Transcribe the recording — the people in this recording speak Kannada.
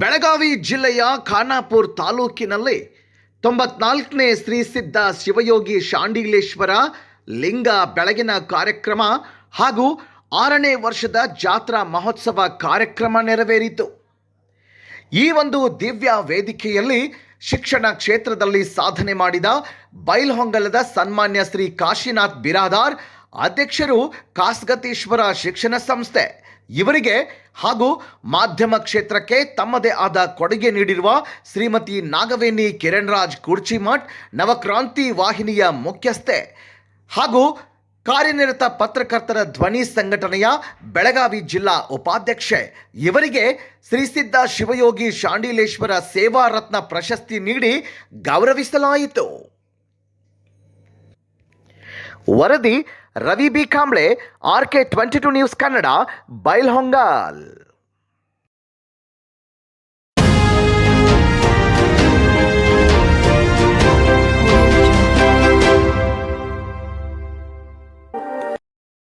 ಬೆಳಗಾವಿ ಜಿಲ್ಲೆಯ ಖಾನಾಪುರ್ ತಾಲೂಕಿನಲ್ಲಿ ತೊಂಬತ್ನಾಲ್ಕನೇ ಶ್ರೀ ಸಿದ್ಧ ಶಿವಯೋಗಿ ಶಾಂಡಿಲೇಶ್ವರ ಲಿಂಗ ಬೆಳಗಿನ ಕಾರ್ಯಕ್ರಮ ಹಾಗೂ ಆರನೇ ವರ್ಷದ ಜಾತ್ರಾ ಮಹೋತ್ಸವ ಕಾರ್ಯಕ್ರಮ ನೆರವೇರಿತು. ಈ ಒಂದು ದಿವ್ಯ ವೇದಿಕೆಯಲ್ಲಿ ಶಿಕ್ಷಣ ಕ್ಷೇತ್ರದಲ್ಲಿ ಸಾಧನೆ ಮಾಡಿದ ಬೈಲ್ಹೊಂಗಲದ ಸನ್ಮಾನ್ಯ ಶ್ರೀ ಕಾಶಿನಾಥ್ ಬಿರಾದಾರ್, ಅಧ್ಯಕ್ಷರು ಕಾಸ್ಗತೀಶ್ವರ ಶಿಕ್ಷಣ ಸಂಸ್ಥೆ ಇವರಿಗೆ ಹಾಗೂ ಮಾಧ್ಯಮ ಕ್ಷೇತ್ರಕ್ಕೆ ತಮ್ಮದೇ ಆದ ಕೊಡುಗೆ ನೀಡಿರುವ ಶ್ರೀಮತಿ ನಾಗವೇಣಿ ಕಿರಣ್ರಾಜ್ ಕುರ್ಚಿಮಠ್, ನವಕ್ರಾಂತಿ ವಾಹಿನಿಯ ಮುಖ್ಯಸ್ಥೆ ಹಾಗೂ ಕಾರ್ಯನಿರತ ಪತ್ರಕರ್ತರ ಧ್ವನಿ ಸಂಘಟನೆಯ ಬೆಳಗಾವಿ ಜಿಲ್ಲಾ ಉಪಾಧ್ಯಕ್ಷೆ. ಇವರಿಗೆ ಶ್ರೀಸಿದ್ಧ ಶಿವಯೋಗಿ ಶಾಂಡಿಲೇಶ್ವರ ಸೇವಾ ರತ್ನ ಪ್ರಶಸ್ತಿ ನೀಡಿ ಗೌರವಿಸಲಾಯಿತು. ವರದಿ Ravi B Kamble R K twenty two news Kannada Bailhongal